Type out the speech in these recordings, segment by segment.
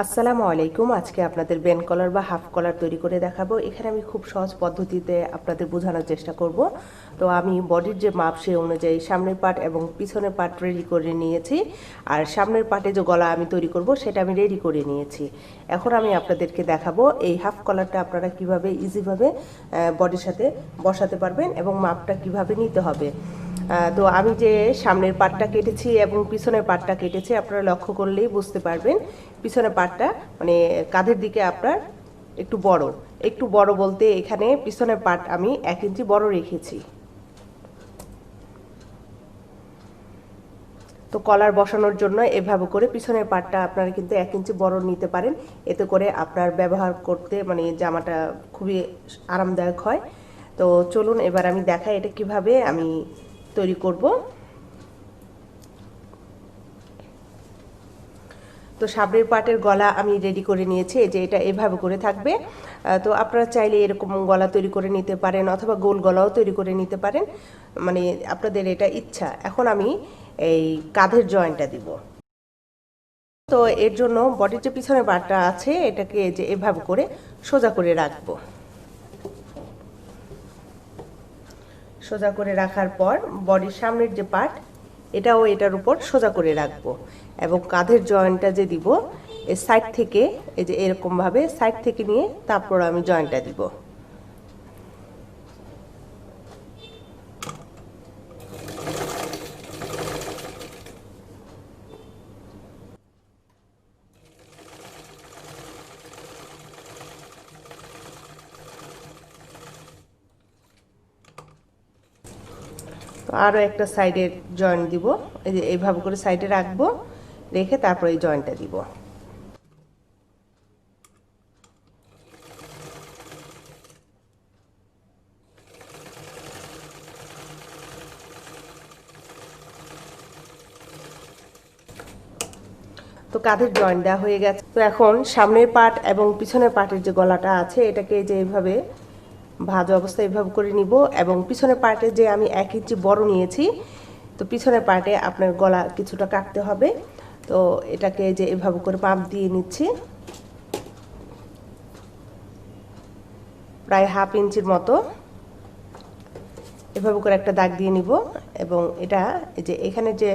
আসসালামু আলাইকুম। আজকে আপনাদের বেন কলার বা হাফ কলার তৈরি করে দেখাবো। এখানে আমি খুব সহজ পদ্ধতিতে আপনাদের বোঝানোর চেষ্টা করব। তো আমি বডির যে মাপ সে অনুযায়ী সামনের পার্ট এবং পিছনের পার্ট রেডি করে নিয়েছি। আর সামনের পার্টে যে গলা আমি তৈরি করব, সেটা আমি রেডি করে নিয়েছি। এখন আমি আপনাদেরকে দেখাবো এই হাফ কলারটা আপনারা কীভাবে ইজিভাবে বডির সাথে বসাতে পারবেন এবং মাপটা কীভাবে নিতে হবে। তো আমি যে সামনের পাটটা কেটেছি এবং পিছনের পাটটা কেটেছি, আপনারা লক্ষ্য করলেই বুঝতে পারবেন পিছনের পাটটা মানে কাঁধের দিকে আপনার একটু বড়। একটু বড় বলতে এখানে পিছনের পাট আমি এক ইঞ্চি বড় রেখেছি। তো কলার বসানোর জন্য এভাবে করে পিছনের পাটটা আপনারা কিন্তু এক ইঞ্চি বড় নিতে পারেন। এতে করে আপনার ব্যবহার করতে মানে জামাটা খুবই আরামদায়ক হয়। তো চলুন, এবার আমি দেখাই এটা কীভাবে আমি তৈরি করব। তো সাবরের পাটের গলা আমি রেডি করে নিয়েছি যে এটা এভাবে করে থাকবে। তো আপনারা চাইলে এরকম গলা তৈরি করে নিতে পারেন অথবা গোল গলাও তৈরি করে নিতে পারেন। মানে আপনাদের এটা ইচ্ছা। এখন আমি এই কাঁধের জয়েন্টটা দিব। তো এর জন্য বডির যে পিছনে পাটটা আছে, এটাকে যে এভাবে করে সোজা করে রাখব। সোজা করে রাখার পর বডির সামনের যে পার্ট, এটাও এটার উপর সোজা করে রাখব। এবং কাঁধের জয়েন্টটা যে দিব, এ সাইড থেকে, এই যে এরকমভাবে সাইড থেকে নিয়ে তারপর আমি জয়েন্টটা দিব তো আরও একটা সাইডের জয়েন্ট দিব। এই যে এইভাবে করে সাইডে রাখব, রেখে তারপর এই জয়েন্টটা দিব। তো কাঁধের জয়েন্ট দেওয়া হয়ে গেছে। তো এখন সামনের পার্ট এবং পিছনের পার্টের যে গলাটা আছে, এটাকে যে এইভাবে ভাজা অবস্থায় এভাবে করে নিব এবং পিছনের পার্টে যে আমি এক ইঞ্চি বড় নিয়েছি, তো পিছনের পার্টে আপনার গলা কিছুটা কাটতে হবে। তো এটাকে যে এভাবে করে পাম্প দিয়ে নিচ্ছি। প্রায় হাফ ইঞ্চির মতো। এভাবে করে একটা দাগ দিয়ে নিব এবং এটা এই যে এখানে যে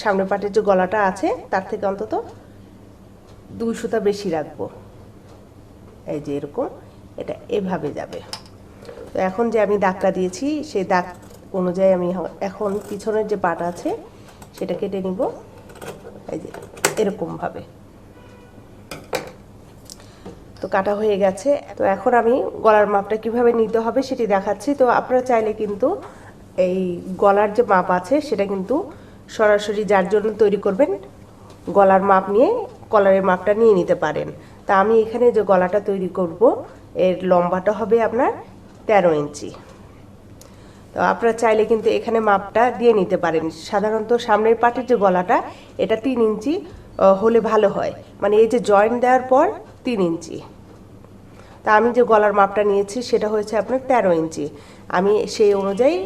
সামনের পাটের যে গলাটা আছে, তার থেকে অন্তত দুই সুতা বেশি রাখব। এই যে এরকম। এটা এভাবে যাবে। তো এখন যে আমি দাগটা দিয়েছি, সেই দাগ অনুযায়ী আমি এখন পিছনের যে পাট আছে, সেটা কেটে নিব। এই যে, এরকমভাবে। তো কাটা হয়ে গেছে। তো এখন আমি গলার মাপটা কীভাবে নিতে হবে সেটি দেখাচ্ছি। তো আপনারা চাইলে কিন্তু এই গলার যে মাপ আছে, সেটা কিন্তু সরাসরি যার জন্য তৈরি করবেন, গলার মাপ নিয়ে কলারের মাপটা নিয়ে নিতে পারেন। তা আমি এখানে যে গলাটা তৈরি করব এর লম্বাটা হবে আপনার তেরো ইঞ্চি। তো আপনারা চাইলে কিন্তু এখানে মাপটা দিয়ে নিতে পারেন। সাধারণত সামনের পাটের যে গলাটা, এটা তিন ইঞ্চি হলে ভালো হয়। মানে এই যে জয়েন্ট দেওয়ার পর তিন ইঞ্চি। তা আমি যে গলার মাপটা নিয়েছি, সেটা হয়েছে আপনার তেরো ইঞ্চি। আমি সেই অনুযায়ী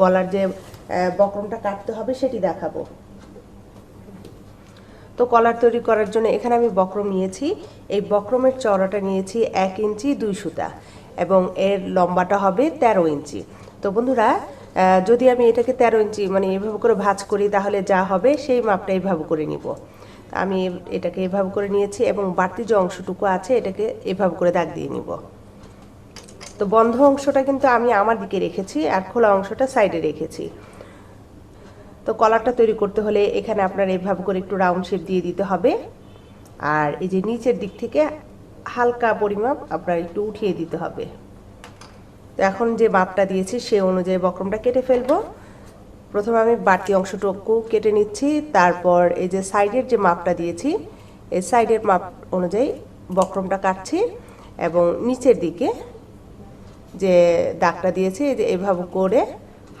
গলার যে বক্রমটা কাটতে হবে, সেটি দেখাবো। তো কলার তৈরি করার জন্য এখানে আমি বক্রম নিয়েছি। এই বক্রমের চওড়াটা নিয়েছি এক ইঞ্চি, দুই সুতা এবং এর লম্বাটা হবে তেরো ইঞ্চি। তো বন্ধুরা যদি আমি এটাকে তেরো ইঞ্চি মানে এভাবে করে ভাঁজ করি তাহলে যা হবে সেই মাপটা এভাবে করে নিব। আমি এটাকে এভাবে করে নিয়েছি এবং বাড়তি যে অংশটুকু আছে এটাকে এভাবে করে দাগ দিয়ে নিব। তো বন্ধ অংশটা কিন্তু আমি আমার দিকে রেখেছি আর খোলা অংশটা সাইডে রেখেছি। তো কলারটা তৈরি করতে হলে এখানে আপনার এইভাবে করে একটু রাউন্ড শেপ দিয়ে দিতে হবে। আর এই যে নিচের দিক থেকে হালকা পরিমাপ আপনার একটু উঠিয়ে দিতে হবে। তো এখন যে মাপটা দিয়েছি সে অনুযায়ী বক্রমটা কেটে ফেলব। প্রথমে আমি বাড়তি অংশটুকু কেটে নিচ্ছি, তারপর এই যে সাইডের যে মাপটা দিয়েছি, এই সাইডের মাপ অনুযায়ী বক্রমটা কাটছি এবং নিচের দিকে যে দাগটা দিয়েছি, এই যে এভাবে করে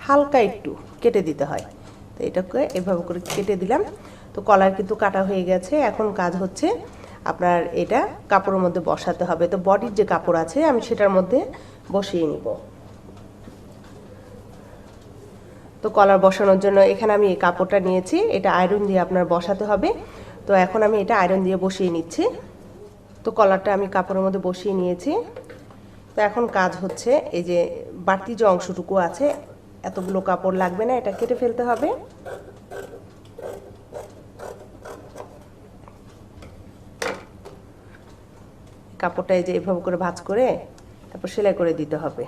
হালকা একটু কেটে দিতে হয়। তো এটাকে এভাবে করে কেটে দিলাম। তো কলার কিন্তু কাটা হয়ে গেছে। এখন কাজ হচ্ছে আপনার এটা কাপড়ের মধ্যে বসাতে হবে। তো বডির যে কাপড় আছে, আমি সেটার মধ্যে বসিয়ে নিব। তো কলার বসানোর জন্য এখানে আমি এই কাপড়টা নিয়েছি। এটা আয়রন দিয়ে আপনার বসাতে হবে। তো এখন আমি এটা আয়রন দিয়ে বসিয়ে নিচ্ছি। তো কলারটা আমি কাপড়ের মধ্যে বসিয়ে নিয়েছি। তো এখন কাজ হচ্ছে এই যে বাড়তি যে অংশটুকু আছে এতগুলো কাপড় লাগবে না, এটা কেটে ফেলতে হবে। কাপড়টা এই যে এভাবে করে ভাজ করে, তারপর সেলাই করে দিতে হবে।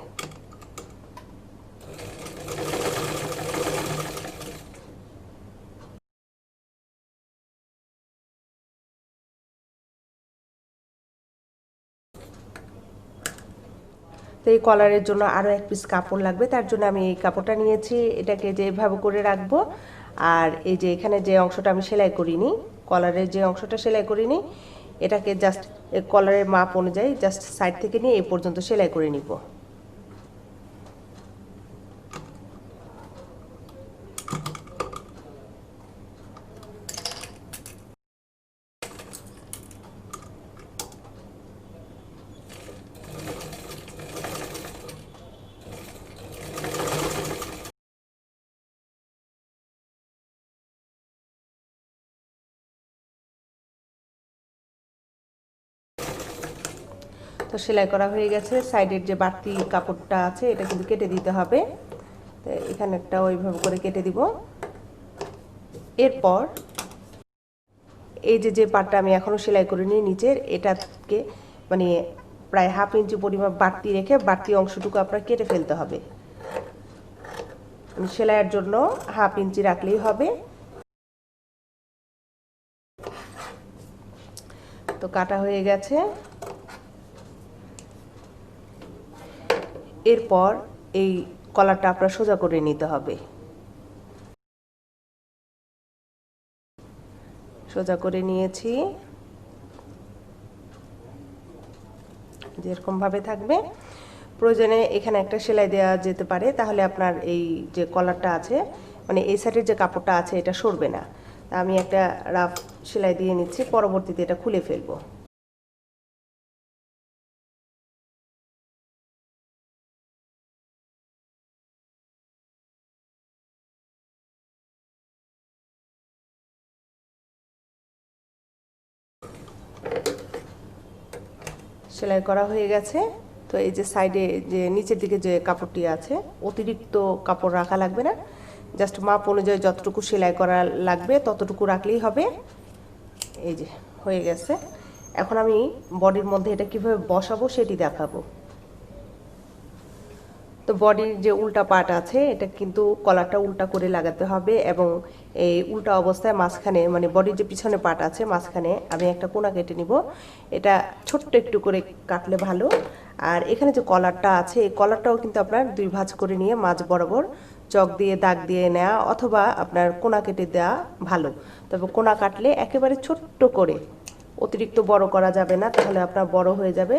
তো এই কলারের জন্য আরও এক পিস কাপড় লাগবে। তার জন্য আমি এই কাপড়টা নিয়েছি। এটাকে যে এভাবে করে রাখব, আর এই যে এখানে যে অংশটা আমি সেলাই করিনি কলারের যে অংশটা সেলাই করিনি, এটাকে জাস্ট কলারের মাপ অনুযায়ী জাস্ট সাইড থেকে নিয়ে এই পর্যন্ত সেলাই করে নিব। তো সেলাই করা হয়ে গেছে। সাইডের যে বাড়তি কাপড়টা আছে, এটা কিন্তু কেটে দিতে হবে। তো এখানে একটা ওইভাবে করে কেটে দিব। এরপর এই যে যে পাটটা আমি এখনও সেলাই করে নিই নিচের, এটাকে মানে প্রায় হাফ ইঞ্চি পরিমাণ বাড়তি রেখে বাড়তি অংশটুকু আপনার কেটে ফেলতে হবে। সেলাইয়ের জন্য হাফ ইঞ্চি রাখলেই হবে। তো কাটা হয়ে গেছে। এরপর এই কলারটা আপনার সোজা করে নিতে হবে। সোজা করে নিয়েছি। যেরকম ভাবে থাকবে। প্রয়োজনে এখানে একটা সেলাই দেওয়া যেতে পারে, তাহলে আপনার এই যে কলারটা আছে মানে এই সাইডের যে কাপড়টা আছে, এটা সরবে না। আমি একটা রাফ সেলাই দিয়ে নিচ্ছি, পরবর্তীতে এটা খুলে ফেলব। সেলাই করা হয়ে গেছে। তো এই যে সাইডে যে নিচের দিকে যে কাপড়টি আছে, অতিরিক্ত কাপড় রাখা লাগবে না। জাস্ট মাপ অনুযায়ী যতটুকু সেলাই করা লাগবে, ততটুকু রাখলেই হবে। এই যে, হয়ে গেছে। এখন আমি বডির মধ্যে এটা কীভাবে বসাবো সেটি দেখাবো। তো বডির যে উল্টা পার্ট আছে, এটা কিন্তু কলারটা উল্টা করে লাগাতে হবে এবং এই উল্টা অবস্থায় মাঝখানে মানে বডির যে পিছনে পার্ট আছে, মাঝখানে আমি একটা কোনা কেটে নিব। এটা ছোট্ট একটু করে কাটলে ভালো। আর এখানে যে কলারটা আছে, এই কলারটাও কিন্তু আপনার দুই ভাঁজ করে নিয়ে মাঝ বরাবর চক দিয়ে, দাগ দিয়ে নেওয়া অথবা আপনার কোনা কেটে দেওয়া ভালো। তবে কোনা কাটলে একেবারে ছোট্ট করে অতিরিক্ত বড় করা যাবে না, তাহলে আপনার বড় হয়ে যাবে।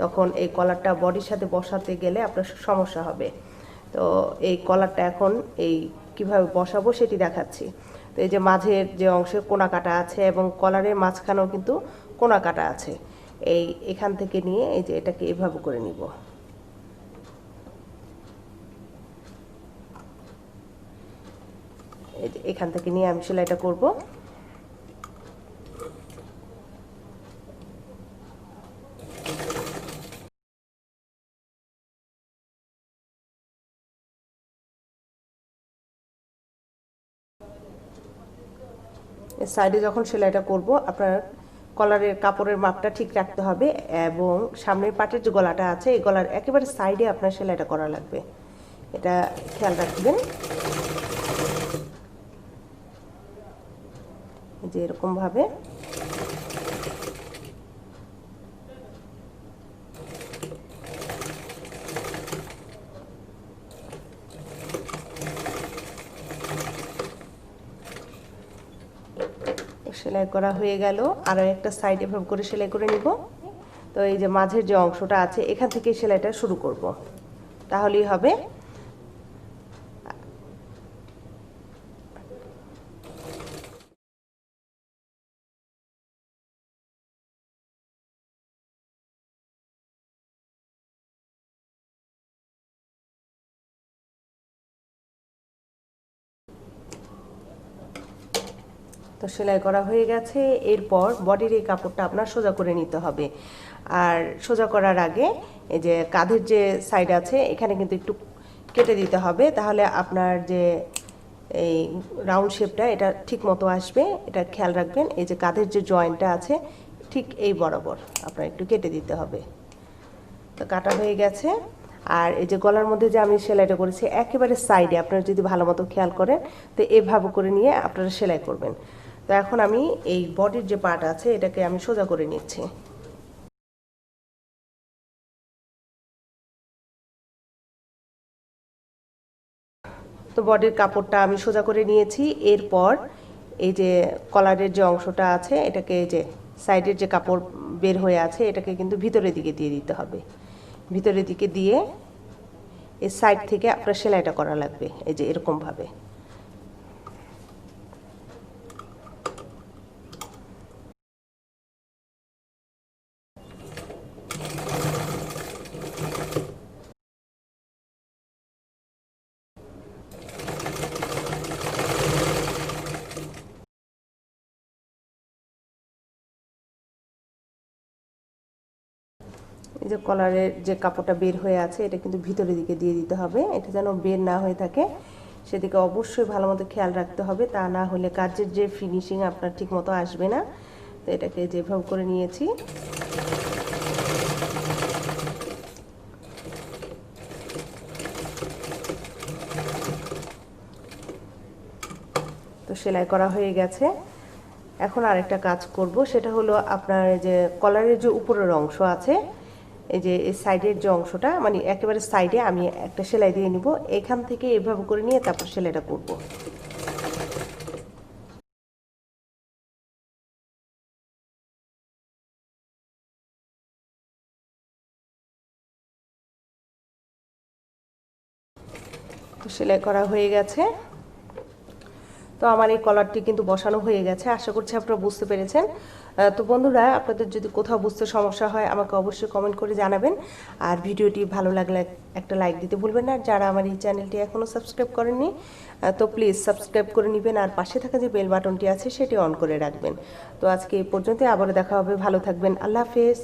তখন এই কলারটা বডির সাথে বসাতে গেলে আপনার সমস্যা হবে। তো এই কলারটা এখন এই কীভাবে বসাবো সেটি দেখাচ্ছি। তো এই যে মাঝের যে অংশে কোনা কাটা আছে এবং কলারের মাঝখানেও কিন্তু কোনা কাটা আছে। এই এখান থেকে নিয়ে এই যে এটাকে এভাবে করে নিব। এখান থেকে নিয়ে আমি সেলাইটা করব। সাইডে যখন সেলাইটা করব, আপনার কলারের কাপড়ের মাপটা ঠিক রাখতে হবে এবং সামনের পাটের যে গলাটা আছে, এই গলার একেবারে সাইডে আপনার সেলাইটা করা লাগবে। এটা খেয়াল রাখবেন। যে এরকমভাবে। সেলাই করা হয়ে গেল। আরও একটা সাইড এভাবে করে সেলাই করে নিব। তো এই যে মাঝের যে অংশটা আছে, এখান থেকে সেলাইটা শুরু করব। তাহলেই হবে। তো সেলাই করা হয়ে গেছে। এরপর বডির এই কাপড়টা আপনার সোজা করে নিতে হবে। আর সোজা করার আগে এই যে কাঁধের যে সাইড আছে, এখানে কিন্তু একটু কেটে দিতে হবে। তাহলে আপনার যে এই রাউন্ড শেপটা এটা ঠিক মতো আসবে। এটা খেয়াল রাখবেন, এই যে কাঁধের যে জয়েন্টটা আছে, ঠিক এই বরাবর আপনার একটু কেটে দিতে হবে। তো কাটা হয়ে গেছে। আর এই যে গলার মধ্যে যে আমি সেলাইটা করেছি, একেবারে সাইডে আপনারা যদি ভালো মতো খেয়াল করেন, তো এভাবে করে নিয়ে আপনারা সেলাই করবেন। তো এখন আমি এই বডির যে পার্ট আছে, এটাকে আমি সোজা করে নিচ্ছি। তো বডির কাপড়টা আমি সোজা করে নিয়েছি। এরপর এই যে কলারের যে অংশটা আছে, এটাকে এই যে সাইডের যে কাপড় বের হয়ে আছে, এটাকে কিন্তু ভিতরের দিকে দিয়ে দিতে হবে। ভিতরের দিকে দিয়ে এই সাইড থেকে আপনার সেলাইটা করা লাগবে, এই যে এরকমভাবে। যে কলারের যে কাপড়টা বের হয়ে আছে, এটা কিন্তু ভিতরের দিকে দিয়ে দিতে হবে। এটা যেন বের না হয়ে থাকে। সেদিকে অবশ্যই ভালো মতো খেয়াল রাখতে হবে। তা না হলে কাজের যে ফিনিশিং আপনার ঠিক মতো আসবে না। তো এটাকে যেভাবে করে নিয়েছি। তো সেলাই করা হয়ে গেছে। এখন আরেকটা কাজ করব। সেটা হলো আপনার যে কলারের যে উপরের অংশ আছে এই যে এই সাইডের যে অংশটা মানে একেবারে সাইডে আমি একটা সেলাই দিয়ে নিব। এখান থেকে এভাবে করে নিয়ে তারপর সেলাইটা করব। সেলাই করা হয়ে গেছে। তো আমার এই কলারটি কিন্তু বসানো হয়ে গেছে, আশা করছি আপনারা বুঝতে পেরেছেন। তো বন্ধুরা, আপনাদের যদি কোথাও বুঝতে সমস্যা হয়, আমাকে অবশ্যই কমেন্ট করে জানাবেন। আর ভিডিওটি ভালো লাগলে একটা লাইক দিতে ভুলবেন না। যারা আমার এই চ্যানেলটি এখনও সাবস্ক্রাইব করেননি তো প্লিজ সাবস্ক্রাইব করে নেবেন। আর পাশে থাকা যে বেল বাটনটি আছে, সেটি অন করে রাখবেন। তো আজকে এই পর্যন্ত আবারও দেখা হবে। ভালো থাকবেন। আল্লাহ হাফেজ।